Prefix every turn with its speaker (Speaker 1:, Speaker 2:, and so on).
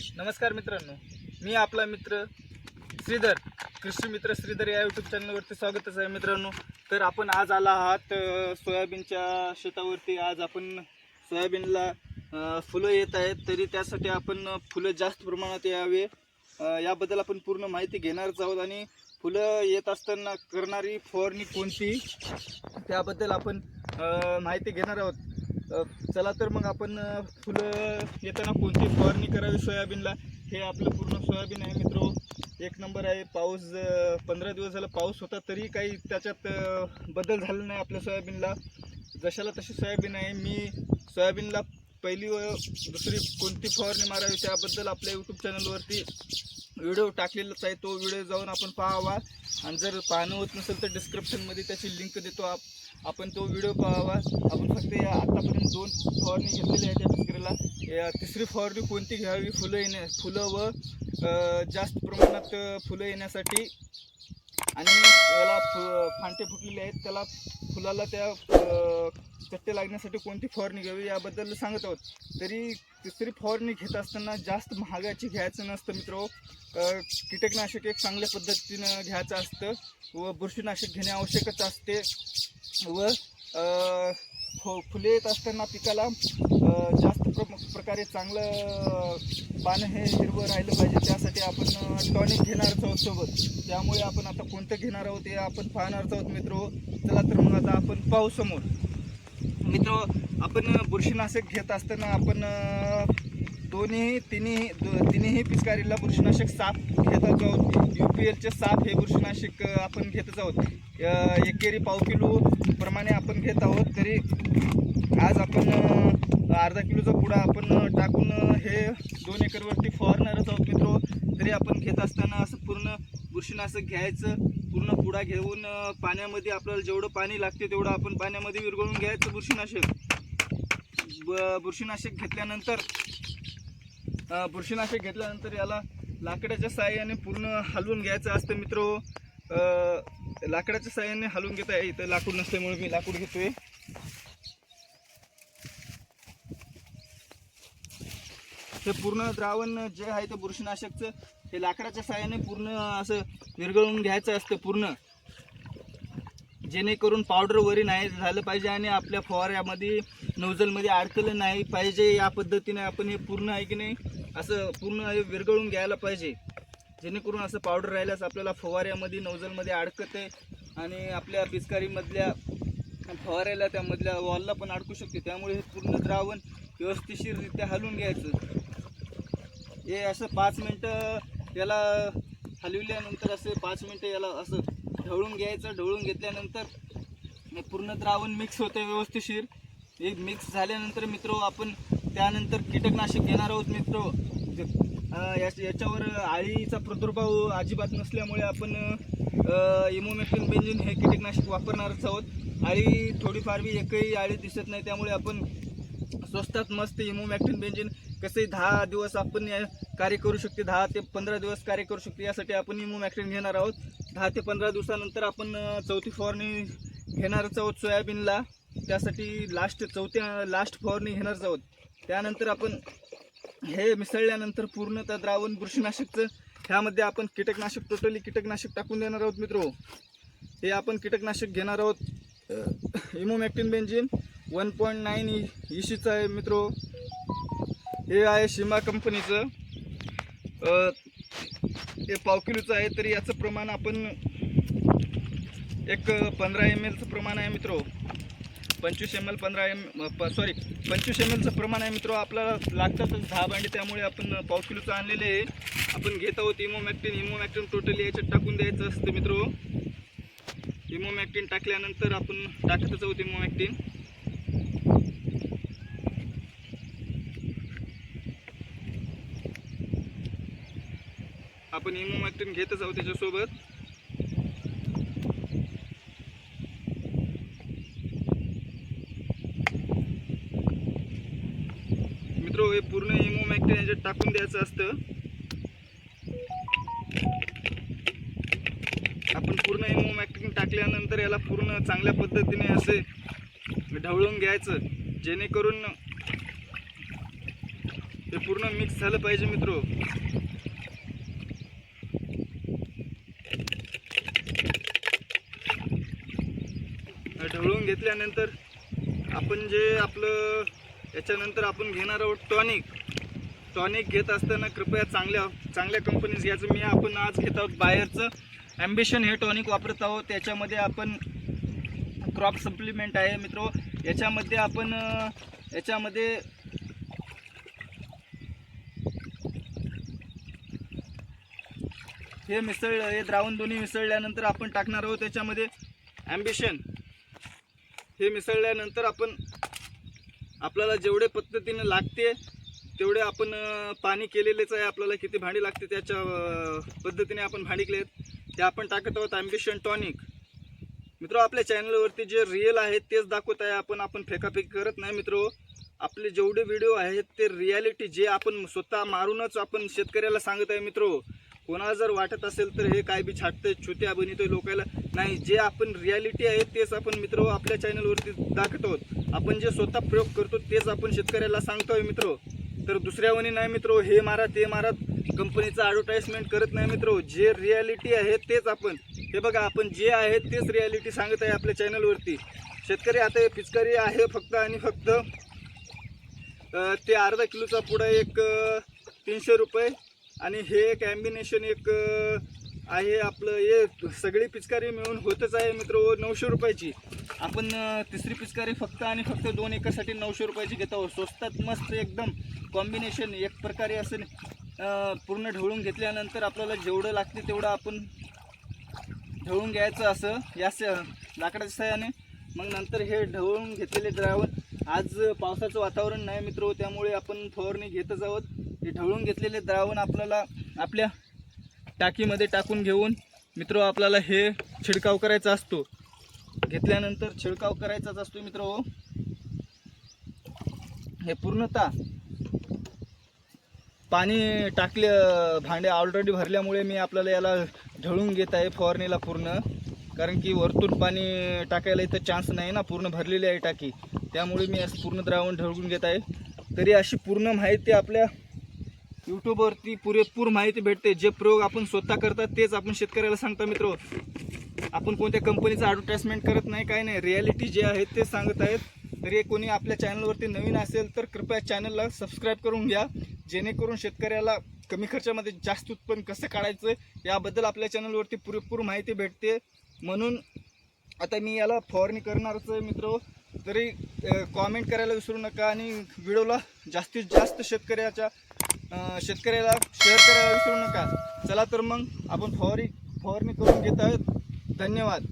Speaker 1: नमस्कार मित्रांनो मी आपला मित्र श्रीधर कृषी मित्र श्रीधर या यूट्यूब चॅनलवरती स्वागतच आहे मित्रांनो. तर आपण आज आला आहात सोयाबीनच्या शेतावरती. आज आपण सोयाबीनला फुलं येत आहेत तरी त्यासाठी आपण फुलं जास्त प्रमाणात यावे. याबद्दल आपण पूर्ण माहिती घेणारच आहोत आणि फुलं येत असताना करणारी फवारणी कोणती? त्याबद्दल आपण माहिती घेणार आहोत. चला तर मग आपण फुलं येताना कोणती फवारणी करावी सोयाबीनला? हे आपलं पूर्ण सोयाबीन आहे मित्र. एक नंबर आहे पाऊस पंधरा दिवस झाला पाऊस होता तरी काही त्याच्यात बदल झाला नाही आपल्या सोयाबीनला. जशाला तशी सोयाबीन आहे. मी सोयाबीनला पहिली व दुसरी कोणती फवारणी मारावी त्याबद्दल आपल्या यूट्यूब चॅनलवरती व्हिडिओ टाकलेलाच आहे तो व्हिडिओ जाऊन आपण पाहावा. आणि जर पाहणं होत नसेल तर डिस्क्रिप्शनमध्ये त्याची लिंक देतो आप आपण तो व्हिडिओ पाहावा. आपण फक्त या आतापर्यंत दोन फवारणी घेतलेली आहे त्या पिचकरीला या तिसरी फवारणी कोणती घ्यावी? फुलं येण्या फुलं व जास्त प्रमाणात फुलं येण्यासाठी आणि याला फु फांटे फुटलेले आहेत. त्याला फुलाला त्या चट्टे लागण्यासाठी कोणती फवारणी घ्यावी याबद्दल सांगत आहोत. तरी तरी फवारणी घेत असताना जास्त महागाची घ्यायचं नसतं मित्र. कीटकनाशक एक चांगल्या पद्धतीनं घ्यायचं असतं व बुरशीनाशक घेणे आवश्यकच असते व फो फुले येत असताना पिकाला जास्त प्र प्रकारे चांगलं पानं हे हिरवं राहिलं पाहिजे. त्यासाठी आपण टॉनिक घेणारच आहोत सोबत. त्यामुळे आपण आता कोणतं घेणार आहोत हे आपण पाहणारच आहोत मित्र. चला तर मग आता आपण पाहू समोर. मित्र आपण बुरशीनाशक घेत असताना आपण दोन्ही तिन्ही दो- तिन्ही पिचकारीला बुरशीनाशक साप घेतच आहोत. यू पी एलचे साप हे बुरशीनाशक आपण घेतच आहोत. एकेरी पाव किलो प्रमाणे आपण घेत आहोत. तरी आज आपण अर्धा किलोचा पुडा आपण टाकून हे दोन एकरवरती फवारणारच आहोत मित्रो. तरी आपण घेत असताना असं पूर्ण बुरशीनाशक घ्यायचं पूर्ण पुडा घेऊन पाण्यामध्ये आपल्याला जेवढं पाणी लागते तेवढं आपण पाण्यामध्ये विरघळून घ्यायचं बुरशीनाशक. ब बुरशीनाशक घेतल्यानंतर बुरशीनाशक घेतल्यानंतर याला लाकडाच्या साह्याने पूर्ण हलवून घ्यायचं असतं मित्र. लाकडाच्या साहाय्याने हलवून घेता इथं लाकूड नसल्यामुळे मी लाकूड घेतोय. हे पूर्ण द्रावण जे आहे ते बुरशीनाशकचं ते लाकडाच्या साहाय्याने पूर्ण असं विरघळून घ्यायचं असतं पूर्ण. जेणेकरून पावडर वरी नाही झालं पाहिजे आणि आपल्या फवाऱ्यामध्ये नौजलमध्ये अडकलं नाही पाहिजे. या पद्धतीने आपण हे पूर्ण आहे की नाही असं पूर्ण हे विरघळून घ्यायला पाहिजे. जेणेकरून असं पावडर राहिल्यास आपल्याला फवाऱ्यामध्ये अडकत आहे आणि आपल्या पिचकारीमधल्या फवाऱ्याला त्यामधल्या वॉलला पण अडकू शकते. त्यामुळे हे पूर्ण द्रावण व्यवस्थितशीररित्या हलवून घ्यायचं. हे असं पाच मिनटं याला हलविल्यानंतर असं पाच मिनटं याला असं ढवळून घ्यायचं ढवळून घेतल्यानंतर पूर्ण द्रावण मिक्स होते व्यवस्थितशीर हे मिक्स झाल्यानंतर मित्र आपण त्यानंतर कीटकनाशक घेणार आहोत मित्र. याच्यावर आळीचा प्रादुर्भाव अजिबात नसल्यामुळे आपण इमोमेक्टिन बेंजिन हे कीटकनाशक वापरणारच आहोत. आळी थोडीफार बी एकही आळी दिसत नाही त्यामुळे आपण स्वस्तात मस्त इमोमॅक्टिन बेंजिन कसे दहा दिवस आपण कार्य करू शकते दहा ते पंधरा दिवस कार्य करू शकते यासाठी आपण इमोमॅक्टिन घेणार आहोत. दहा ते पंधरा दिवसानंतर आपण चौथी फवारणी घेणारच आहोत सोयाबीनला. त्यासाठी लास्ट चौथ्या लास्ट फवारणी घेणारच आहोत. त्यानंतर आपण हे मिसळल्यानंतर पूर्णतः द्रावण बुरशीनाशकचं ह्यामध्ये आपण कीटकनाशक टोटली कीटकनाशक टाकून देणार आहोत मित्रो. हे आपण कीटकनाशक घेणार आहोत emamectin benzene one point nine इशीचं आहे मित्र. हे आहे शिमा कंपनीचं. हे पाव किलोचं आहे तरी याचं प्रमाण आपण एक पंधरा एम एलचं प्रमाण आहे मित्र. पंचवीस एम एल पंधरा एम सॉरी पंचवीस एम एलचं प्रमाण आहे मित्र. आपल्याला लागतातच दहा भांडी त्यामुळे आपण पाव किलोचं आणलेले आहे. आपण घेत आहोत इमोमॅक्टिन इमोमॅक्टिन टोटली याच्यात टाकून द्यायचं असतं मित्र. इमोमॅक्टिन टाकल्यानंतर आपण टाकतच आहोत इमोमॅक्टिन आपण इमोमॅक्टिन घेतच आहोत त्याच्यासोबत. मित्र हे पूर्ण इमोमॅक्टिन याच्यात टाकून द्यायचं असतं. आपण पूर्ण इमोमॅक्टिन टाकल्यानंतर याला पूर्ण चांगल्या पद्धतीने असे ढवळून घ्यायचं जेणेकरून हे पूर्ण मिक्स झालं पाहिजे मित्र. ढवळून घेतल्यानंतर आपण जे आपलं याच्यानंतर आपण घेणार आहोत टॉनिक टॉनिक घेत असताना कृपया चांगल्या चांगल्या कंपनीज घ्यायचं मी आपण आज घेत आहोत बाहेरचं ॲम्बिशन हे टॉनिक वापरत आहोत. त्याच्यामध्ये आपण क्रॉप सप्लिमेंट आहे मित्र. याच्यामध्ये आपण याच्यामध्ये हे मिसळ हे द्रावण दोन्ही मिसळल्यानंतर आपण टाकणार आहोत त्याच्यामध्ये ॲम्बिशन हे मिसळल्यानंतर आपण आपल्याला जेवढे पद्धतीने लागते तेवढे आपण पाणी केलेलेच आहे आपल्याला. किती भांडी लागते त्याच्या पद्धतीने आपण भांडी केले ते आपण टाकत आहोत ॲम्बिशन टॉनिक मित्र आपल्या चॅनलवरती जे रिअल आहेत तेच दाखवत आहे आपण. आपण फेकाफेकी करत नाही मित्र. आपले जेवढे व्हिडिओ आहेत ते रियालिटी जे आपण स्वतः मारूनच आपण शेतकऱ्याला सांगत आहे मित्र. कोणाला जर वाटत असेल तर हे काय बी छाटतंय छुत्या बनवतोय लोकायला नाही जे आपण रियालिटी आहे तेच आपण मित्र आपल्या चॅनलवरती दाखवत आहोत. आपण जे स्वतः प्रयोग करतो तेच आपण शेतकऱ्याला सांगतोय मित्र. तर दुसऱ्यावणी नाही मित्र हे मारा ते मारा कंपनीचं ॲडव्हर्टाईजमेंट करत नाही मित्र. जे रियालिटी आहे तेच आपण. हे बघा आपण जे आहे तेच रियालिटी सांगत आहे आपल्या चॅनलवरती शेतकरी आता हे पिचकारी आहे फक्त आणि फक्त ते अर्धा किलोचा पुडा एक तीनशे रुपये आणि हे एक ॲम्बिनेशन एक आहे आपलं हे सगळी पिचकारी मिळून होतच आहे मित्र नऊशे रुपयाची. आपण तिसरी पिचकारी फक्त आणि फक्त दोन एकरसाठी नऊशे रुपयाची घेत आहोत. स्वस्तात मस्त एकदम कॉम्बिनेशन एक प्रकारे असं पूर्ण ढवळून घेतल्यानंतर आपल्याला जेवढं लागते तेवढं आपण ढवळून घ्यायचं असं या स लाकडाच्या सहाय्याने. मग नंतर हे ढवळून घेतलेले द्रावण आज पावसाचं वातावरण नाही मित्र त्यामुळे आपण फवारणी घेतच आहोत. हे ढवळून घेतलेले द्रावण आपल्याला आपल्या टाकीमध्ये टाकून घेऊन मित्र आपल्याला हे छिडकाव करायचा असतो. घेतल्यानंतर छिडकाव करायचाच असतो मित्र हो. हे. पूर्णतः पाणी टाकले भांडे ऑलरेडी भरल्यामुळे मी आपल्याला याला ढळून घेत आहे फवारणीला पूर्ण. कारण की वरतून पाणी टाकायला इथं चान्स नाही ना पूर्ण भरलेली आहे टाकी. त्यामुळे मी असं पूर्ण द्रावण ढळून घेत आहे. तरी अशी पूर्ण माहिती आपल्या यूट्यूबवरती पुरेपूर माहिती भेटते. जे प्रयोग आपण स्वतः करतात तेच आपण शेतकऱ्याला सांगता मित्र. आपण कोणत्या कंपनीचं ॲडव्हर्टाईजमेंट करत नाही काय नाही. रियालिटी जे आहे ते सांगत आहेत. तरी कोणी आपल्या चॅनलवरती नवीन असेल तर कृपया चॅनलला सबस्क्राईब करून घ्या. जेणेकरून शेतकऱ्याला कमी खर्चामध्ये जास्त उत्पन्न कसं काढायचं याबद्दल आपल्या चॅनलवरती पुरेपूर माहिती भेटते. म्हणून आता मी याला फवारणी करणारच आहे मित्र. तरी कॉमेंट करायला विसरू नका आणि व्हिडिओला जास्तीत जास्त शेतकऱ्याच्या शेतकऱ्याला शेअर करायला विसरू नका. चला तर मग आपण फवारी फवारणी करून घेत आहोत. धन्यवाद.